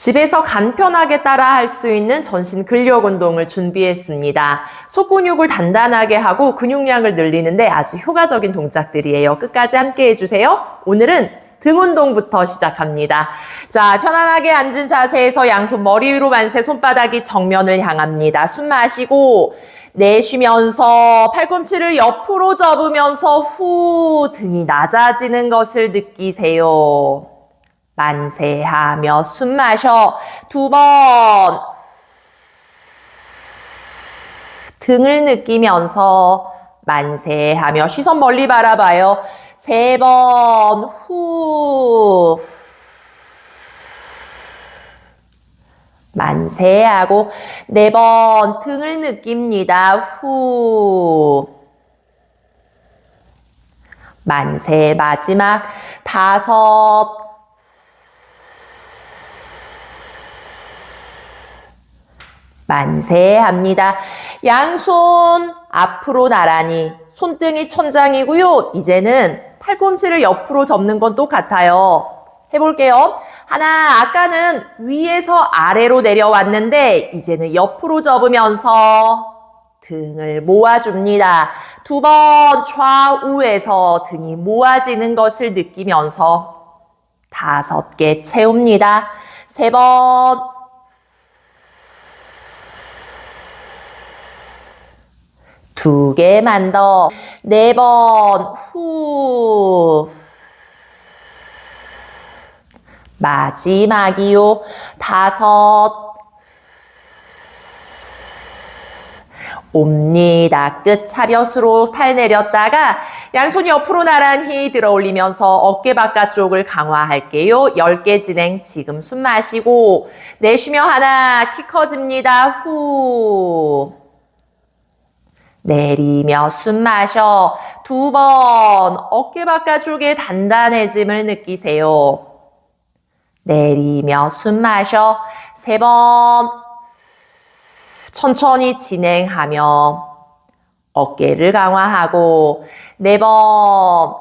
집에서 간편하게 따라 할 수 있는 전신 근력 운동을 준비했습니다. 속근육을 단단하게 하고 근육량을 늘리는데 아주 효과적인 동작들이에요. 끝까지 함께 해주세요. 오늘은 등 운동부터 시작합니다. 자, 편안하게 앉은 자세에서 양손 머리 위로 만세 손바닥이 정면을 향합니다. 숨 마시고 내쉬면서 팔꿈치를 옆으로 접으면서 후 등이 낮아지는 것을 느끼세요. 만세하며 숨 마셔 두 번 등을 느끼면서 만세하며 시선 멀리 바라봐요. 세 번 후. 만세하고 네 번 등을 느낍니다. 후. 만세 마지막 다섯 만세합니다. 양손 앞으로 나란히 손등이 천장이고요. 이제는 팔꿈치를 옆으로 접는 건 똑같아요. 해볼게요. 하나, 아까는 위에서 아래로 내려왔는데 이제는 옆으로 접으면서 등을 모아줍니다. 두 번 좌우에서 등이 모아지는 것을 느끼면서 다섯 개 채웁니다. 세 번, 두 개만 더, 네 번, 후. 마지막이요. 다섯. 옵니다. 끝 차렷으로 팔 내렸다가 양손 옆으로 나란히 들어 올리면서 어깨 바깥쪽을 강화할게요. 10개 진행 지금 숨 마시고 내쉬며 하나 키 커집니다. 후. 내리며 숨 마셔 두 번 어깨 바깥쪽의 단단해짐을 느끼세요. 내리며 숨 마셔 세 번 천천히 진행하며 어깨를 강화하고 네 번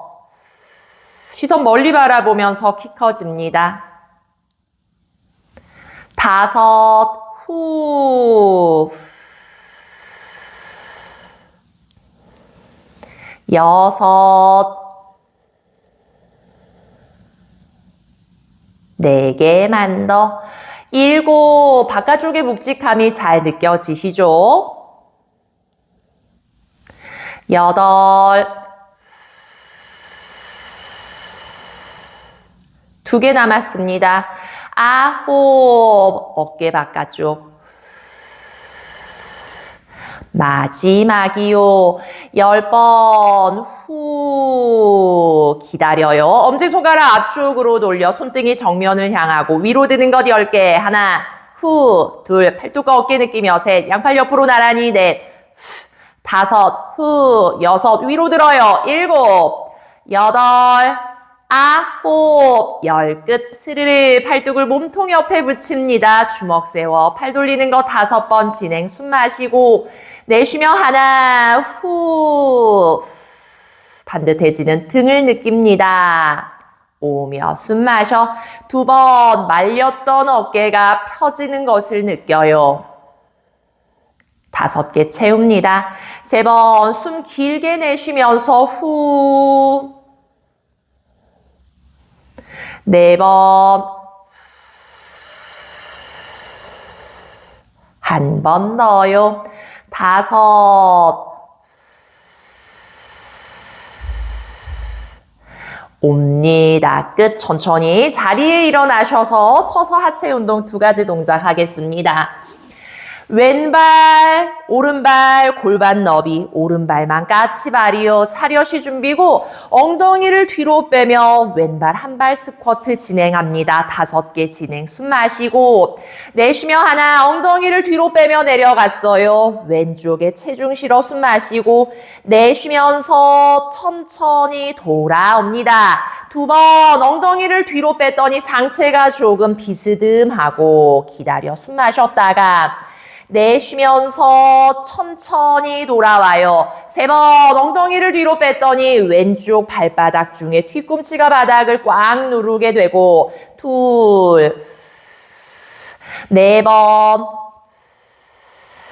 시선 멀리 바라보면서 키 커집니다. 다섯 후 여섯 네 개만 더. 일곱. 바깥쪽의 묵직함이 잘 느껴지시죠? 여덟. 두 개 남았습니다. 아홉. 어깨 바깥쪽. 마지막이요. 열 번 후. 기다려요. 엄지손가락 앞쪽으로 돌려 손등이 정면을 향하고 위로 드는 것 10개. 하나, 후, 둘, 팔뚝과 어깨 느끼며 셋, 양팔 옆으로 나란히 넷, 다섯, 후, 여섯, 위로 들어요. 일곱, 여덟, 아홉, 열 끝, 스르르, 팔뚝을 몸통 옆에 붙입니다. 주먹 세워, 팔 돌리는 거 다섯 번 진행, 숨 마시고, 내쉬며 하나, 후, 반듯해지는 등을 느낍니다. 오며 숨 마셔, 두 번 말렸던 어깨가 펴지는 것을 느껴요. 다섯 개 채웁니다. 세 번 숨 길게 내쉬면서 후, 네 번, 한 번 넣어요. 다섯, 옵니다. 끝. 천천히 자리에 일어나셔서 서서 하체 운동 두 가지 동작 하겠습니다. 왼발, 오른발, 골반 너비, 오른발만 까치발이요. 차렷이 준비고, 엉덩이를 뒤로 빼며 왼발 한 발 스쿼트 진행합니다. 다섯 개 진행. 숨 마시고, 내쉬며 하나, 엉덩이를 뒤로 빼며 내려갔어요. 왼쪽에 체중 실어 숨 마시고, 내쉬면서 천천히 돌아옵니다. 두 번 엉덩이를 뒤로 뺐더니 상체가 조금 비스듬하고, 기다려 숨 마셨다가, 내쉬면서 천천히 돌아와요. 세 번 엉덩이를 뒤로 뺐더니 왼쪽 발바닥 중에 뒤꿈치가 바닥을 꽉 누르게 되고 둘 네 번.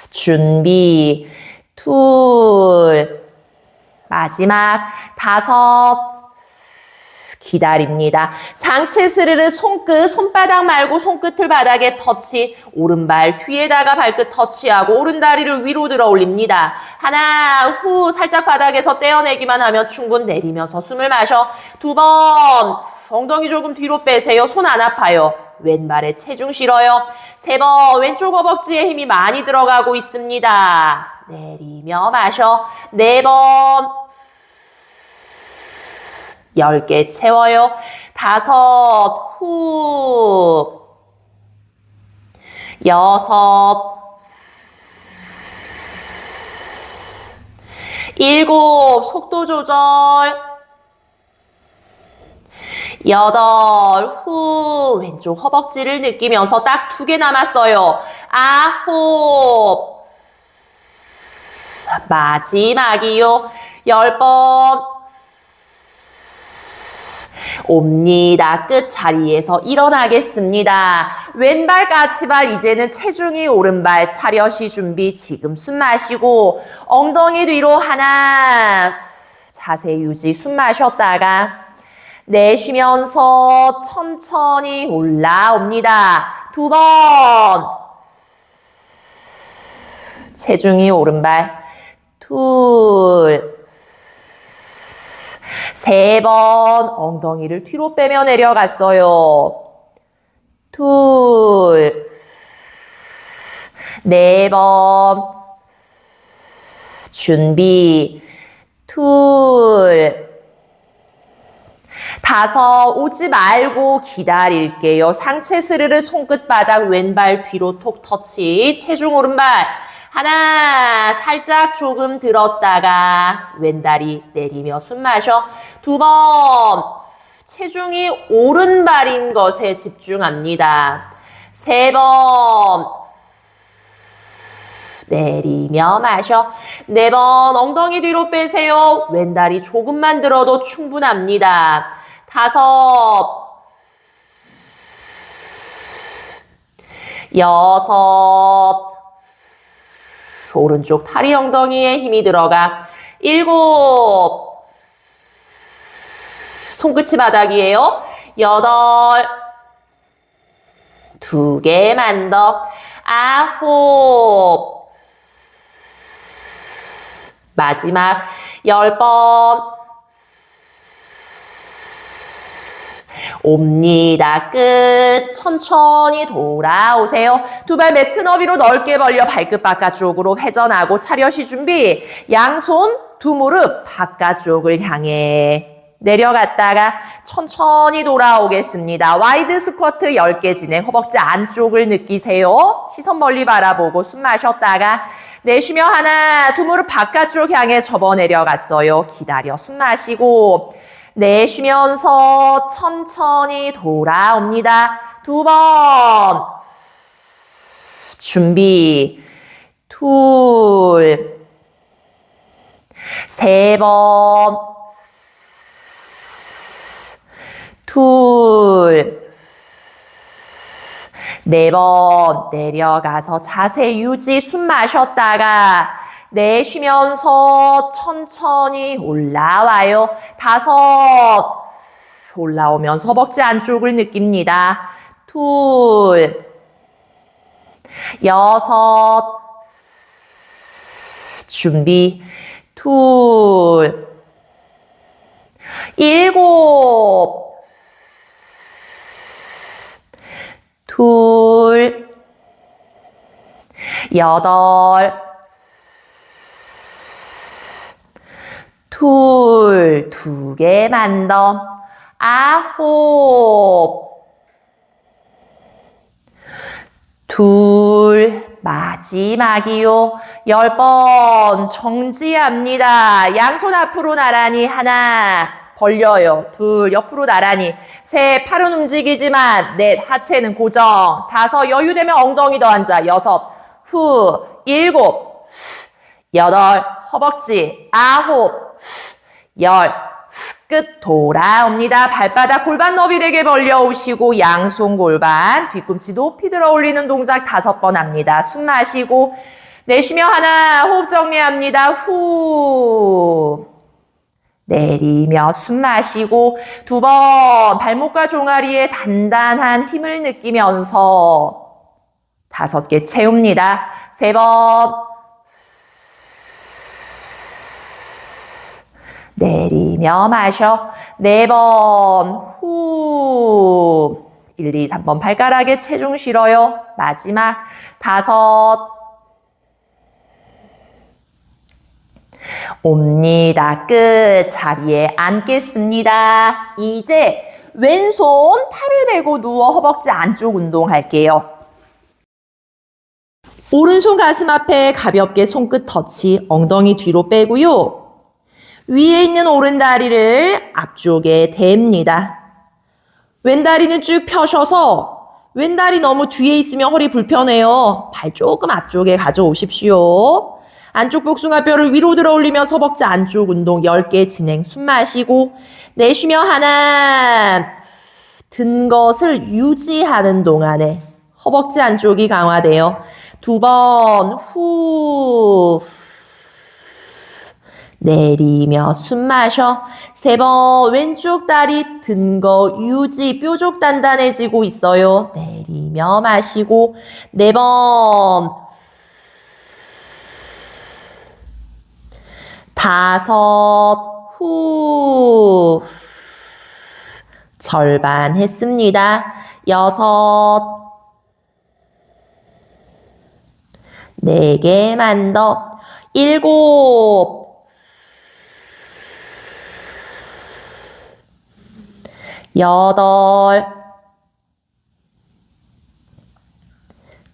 준비. 둘. 마지막 다섯. 기다립니다. 상체 스르르 손끝, 손바닥 말고 손끝을 바닥에 터치, 오른발 뒤에다가 발끝 터치하고 오른 다리를 위로 들어 올립니다. 하나, 후, 살짝 바닥에서 떼어내기만 하면 충분 내리면서 숨을 마셔. 두 번, 엉덩이 조금 뒤로 빼세요. 손 안 아파요. 왼발에 체중 실어요. 세 번, 왼쪽 허벅지에 힘이 많이 들어가고 있습니다. 내리며 마셔. 네 번, 10개 채워요. 다섯, 후. 여섯. 일곱, 속도 조절. 여덟, 후. 왼쪽 허벅지를 느끼면서 딱 두 개 남았어요. 아홉. 마지막이요. 열 번. 옵니다. 끝 자리에서 일어나겠습니다. 왼발 까치발 이제는 체중이 오른발 차렷이 준비 지금 숨 마시고 엉덩이 뒤로 하나 자세 유지 숨 마셨다가 내쉬면서 천천히 올라옵니다. 두 번 체중이 오른발 둘 세 번 엉덩이를 뒤로 빼며 내려갔어요. 둘, 네 번, 준비, 둘, 다섯, 오지 말고 기다릴게요. 상체 스르르 손끝바닥 왼발 뒤로 톡 터치, 체중 오른발, 하나, 살짝 조금 들었다가 왼다리 내리며 숨 마셔. 두 번, 체중이 오른발인 것에 집중합니다. 세 번, 내리며 마셔. 네 번, 엉덩이 뒤로 빼세요. 왼다리 조금만 들어도 충분합니다. 다섯, 여섯, 오른쪽 다리 엉덩이에 힘이 들어가. 일곱. 손끝이 바닥이에요. 여덟. 두 개만 더. 아홉. 마지막 열 번. 옵니다. 끝. 천천히 돌아오세요. 두 발 매트 너비로 넓게 벌려 발끝 바깥쪽으로 회전하고 차렷이 준비. 양손 두 무릎 바깥쪽을 향해 내려갔다가 천천히 돌아오겠습니다. 와이드 스쿼트 10개 진행. 허벅지 안쪽을 느끼세요. 시선 멀리 바라보고 숨 마셨다가 내쉬며 하나, 두 무릎 바깥쪽 향해 접어 내려갔어요. 기다려 숨 마시고 내쉬면서 천천히 돌아옵니다. 두 번. 준비. 둘. 세 번. 둘. 네 번 내려가서 자세 유지 숨 마셨다가 내쉬면서 천천히 올라와요. 다섯. 올라오면서 허벅지 안쪽을 느낍니다. 둘. 여섯. 준비. 둘. 일곱. 둘. 여덟. 둘, 두 개만 더. 아홉. 둘, 마지막이요. 열 번 정지합니다. 양손 앞으로 나란히 하나 벌려요. 둘, 옆으로 나란히. 셋, 팔은 움직이지만 넷, 하체는 고정. 다섯, 여유되면 엉덩이 더 앉아. 여섯, 후, 일곱, 여덟, 허벅지, 아홉, 열, 끝 돌아옵니다. 발바닥 골반 너비 되게 벌려 오시고 양손 골반 뒤꿈치 높이 들어 올리는 동작 다섯 번 합니다. 숨 마시고 내쉬며 하나 호흡 정리합니다. 후 내리며 숨 마시고 두 번 발목과 종아리에 단단한 힘을 느끼면서 다섯 개 채웁니다. 세 번 내리며 마셔. 네 번 후. 1, 2, 3번 발가락에 체중 실어요. 마지막 다섯 옵니다. 끝. 자리에 앉겠습니다. 이제 왼손 팔을 베고 누워 허벅지 안쪽 운동할게요. 오른손 가슴 앞에 가볍게 손끝 터치, 엉덩이 뒤로 빼고요. 위에 있는 오른 다리를 앞쪽에 댑니다. 왼 다리는 쭉 펴셔서 왼 다리 너무 뒤에 있으면 허리 불편해요. 발 조금 앞쪽에 가져오십시오. 안쪽 복숭아뼈를 위로 들어 올리며 허벅지 안쪽 운동 10개 진행 숨 마시고 내쉬며 하나 든 것을 유지하는 동안에 허벅지 안쪽이 강화돼요. 두번 후. 내리며 숨 마셔. 세 번 왼쪽 다리 든 거 유지 뾰족 단단해지고 있어요. 내리며 마시고 네 번 다섯 후 절반 했습니다. 여섯 네 개만 더 일곱 여덟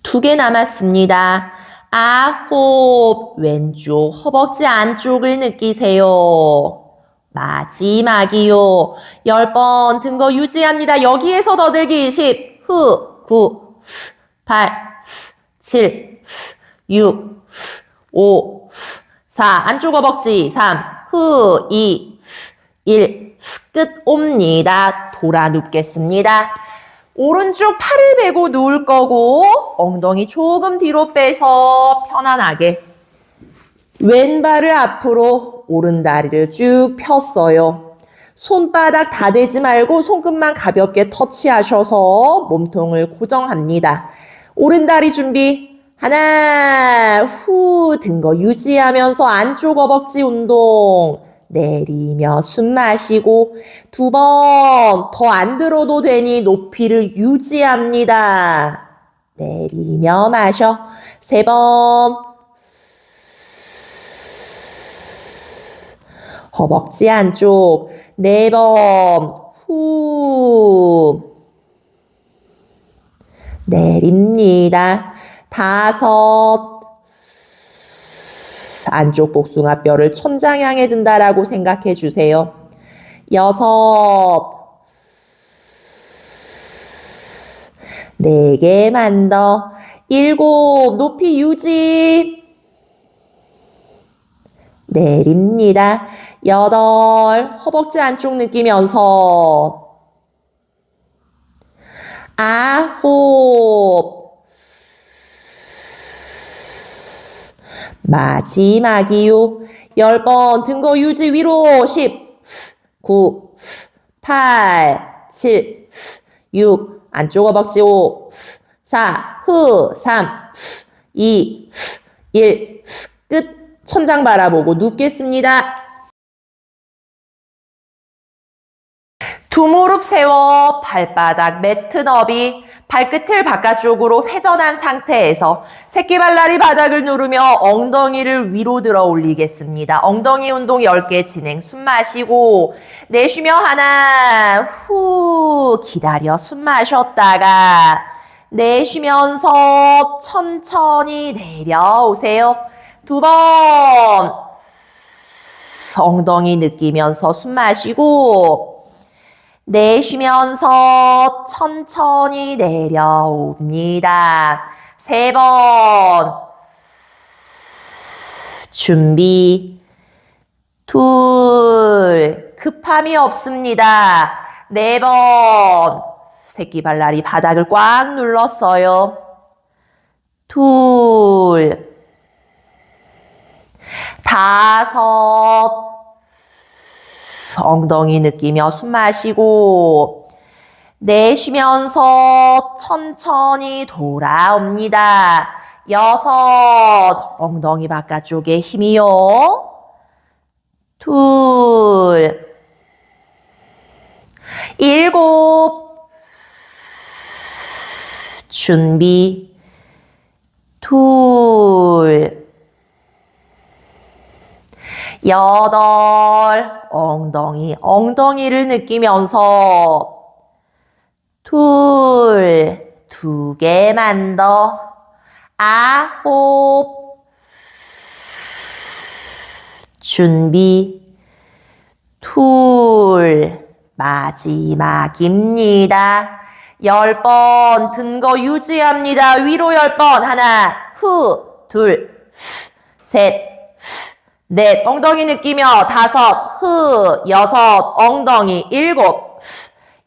두 개 남았습니다. 아홉 왼쪽 허벅지 안쪽을 느끼세요. 마지막이요. 열 번 든 거 유지합니다. 여기에서 더 들기 10, 후, 9, 8, 7, 6, 5, 4, 안쪽 허벅지 3, 후, 2, 1, 끝 옵니다. 돌아 눕겠습니다. 오른쪽 팔을 베고 누울 거고 엉덩이 조금 뒤로 빼서 편안하게 왼발을 앞으로 오른 다리를 쭉 폈어요. 손바닥 다 대지 말고 손끝만 가볍게 터치하셔서 몸통을 고정합니다. 오른 다리 준비. 하나, 후, 든 거 유지하면서 안쪽 허벅지 운동. 내리며 숨 마시고 두 번 더 안 들어도 되니 높이를 유지합니다. 내리며 마셔. 세 번. 허벅지 안쪽. 네 번. 후. 내립니다. 다섯. 안쪽 복숭아 뼈를 천장 향해 든다라고 생각해 주세요. 여섯. 네 개만 더. 일곱. 높이 유지. 내립니다. 여덟. 허벅지 안쪽 느끼면서. 아홉. 마지막이요. 열번등거 유지 위로 10, 9, 8, 7, 6, 안쪽 허벅지 5, 4, 후, 3, 2, 1, 끝. 천장 바라보고 눕겠습니다. 두 무릎 세워 발바닥 매트 너비 발끝을 바깥쪽으로 회전한 상태에서 새끼발랄이 바닥을 누르며 엉덩이를 위로 들어 올리겠습니다. 엉덩이 운동 10개 진행 숨 마시고 내쉬며 하나 후 기다려 숨 마셨다가 내쉬면서 천천히 내려오세요. 두 번 엉덩이 느끼면서 숨 마시고 내쉬면서 천천히 내려옵니다. 세 번. 준비. 둘, 급함이 없습니다. 네 번, 새끼 발랄이 바닥을 꽉 눌렀어요. 둘, 다섯, 엉덩이 느끼며 숨 마시고, 내쉬면서 천천히 돌아옵니다. 여섯, 엉덩이 바깥쪽에 힘이요. 둘, 일곱, 준비, 둘, 여덟, 엉덩이, 엉덩이를 느끼면서 둘, 두 개만 더, 아홉, 준비, 둘, 마지막입니다. 열 번 든 거 유지합니다. 위로 열 번. 하나, 후, 둘, 셋, 넷, 엉덩이 느끼며 다섯, 후, 여섯, 엉덩이 일곱,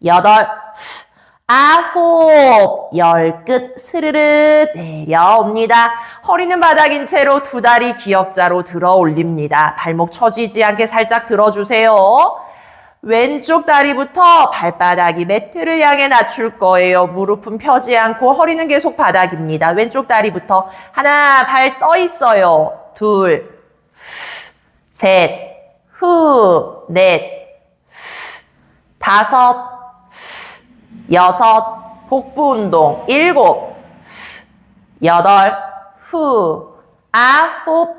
여덟, 아홉, 열 끝 스르르 내려옵니다. 허리는 바닥인 채로 두 다리 기역자로 들어 올립니다. 발목 처지지 않게 살짝 들어주세요. 왼쪽 다리부터 발바닥이 매트를 향해 낮출 거예요. 무릎은 펴지 않고 허리는 계속 바닥입니다. 왼쪽 다리부터 하나, 발 떠 있어요. 둘, 셋, 후, 넷, 다섯, 여섯, 복부 운동, 일곱, 여덟, 후, 아홉,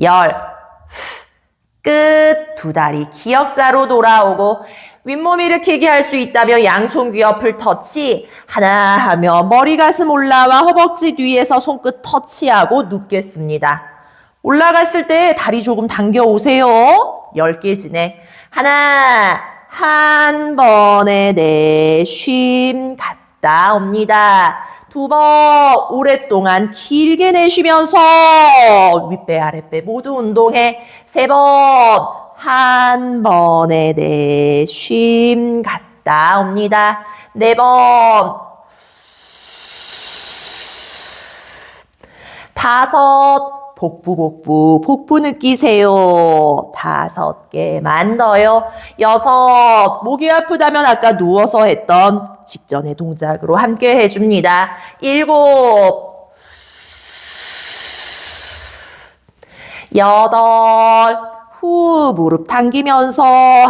열, 끝, 두 다리 기역자로 돌아오고, 윗몸 일으키기 할 수 있다면 양손 귀 옆을 터치, 하나 하며 머리 가슴 올라와 허벅지 뒤에서 손끝 터치하고 눕겠습니다. 올라갔을 때 다리 조금 당겨 오세요. 10개 지내. 하나, 한 번에 내쉼 갔다 옵니다. 두 번 오랫동안 길게 내쉬면서 윗배 아랫배 모두 운동해. 세 번 한 번에 내쉼 갔다 옵니다. 네 번 다섯 복부 복부 복부 느끼세요. 다섯 개만 더요. 여섯 목이 아프다면 아까 누워서 했던 직전의 동작으로 함께 해줍니다. 일곱 여덟 후 무릎 당기면서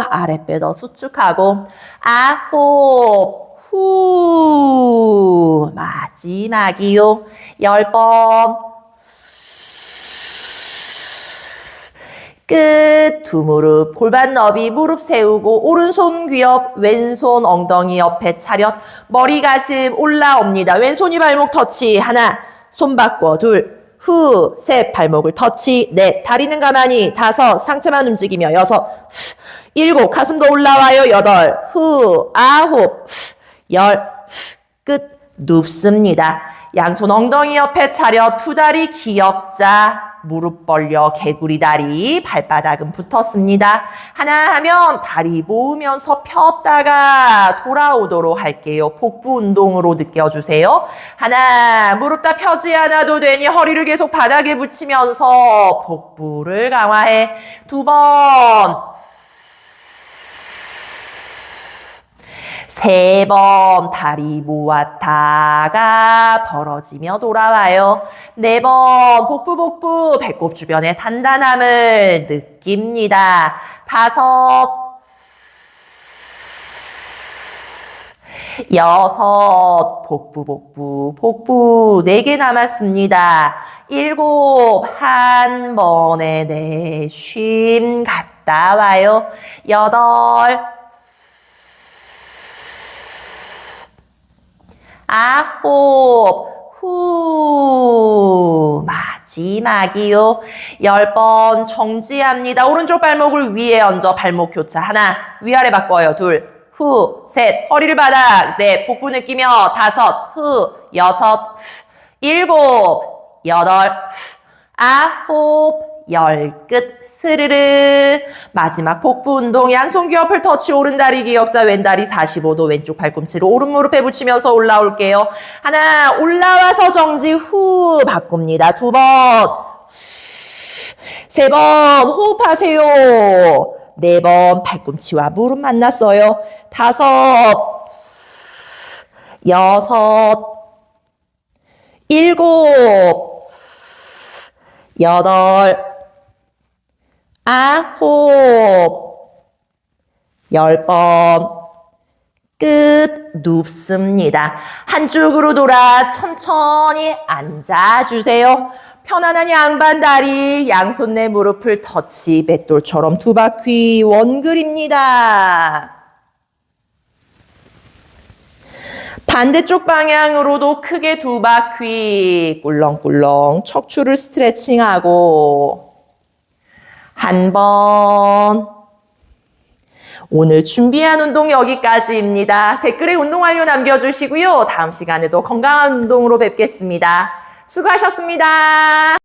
아랫배 더 수축하고 아홉 후 마지막이요. 열 번 끝, 두 무릎, 골반 너비, 무릎 세우고, 오른손 귀엽, 왼손 엉덩이 옆에 차렷, 머리 가슴 올라옵니다. 왼손이 발목 터치, 하나, 손 바꿔, 둘, 후, 셋, 발목을 터치, 넷, 다리는 가만히, 다섯, 상체만 움직이며, 여섯, 후, 일곱, 가슴도 올라와요, 여덟, 후, 아홉, 후, 열, 후, 끝, 눕습니다. 양손 엉덩이 옆에 차려 두 다리 기역자 무릎 벌려 개구리 다리 발바닥은 붙었습니다. 하나 하면 다리 모으면서 폈다가 돌아오도록 할게요. 복부 운동으로 느껴주세요. 하나 무릎 다 펴지 않아도 되니 허리를 계속 바닥에 붙이면서 복부를 강화해 두 번 세 번 다리 모았다가 벌어지며 돌아와요. 네 번 복부 복부 배꼽 주변의 단단함을 느낍니다. 다섯 여섯 복부 복부 복부 네 개 남았습니다. 일곱 한 번에 내쉼 갔다 와요. 여덟 아홉, 후, 마지막이요. 열 번 정지합니다. 오른쪽 발목을 위에 얹어 발목 교차. 하나, 위아래 바꿔요. 둘, 후, 셋, 허리를 바닥. 넷, 복부 느끼며. 다섯, 후, 여섯, 후, 일곱, 여덟, 후, 아홉, 열 끝 스르르. 마지막 복부 운동 양손 귀엽을 터치 오른다리 기역자 왼다리 45도 왼쪽 팔꿈치로 오른 무릎에 붙이면서 올라올게요. 하나 올라와서 정지 후 바꿉니다. 두 번 세 번. 호흡하세요. 네 번. 팔꿈치와 무릎 만났어요. 다섯. 여섯. 일곱, 여덟, 아홉, 열 번, 끝, 눕습니다. 한쪽으로 돌아 천천히 앉아주세요. 편안한 양반 다리, 양손 내 무릎을 터치, 맷돌처럼 두 바퀴 원글입니다. 반대쪽 방향으로도 크게 두 바퀴 꿀렁꿀렁 척추를 스트레칭하고 한 번. 오늘 준비한 운동 여기까지입니다. 댓글에 운동 완료 남겨주시고요. 다음 시간에도 건강한 운동으로 뵙겠습니다. 수고하셨습니다.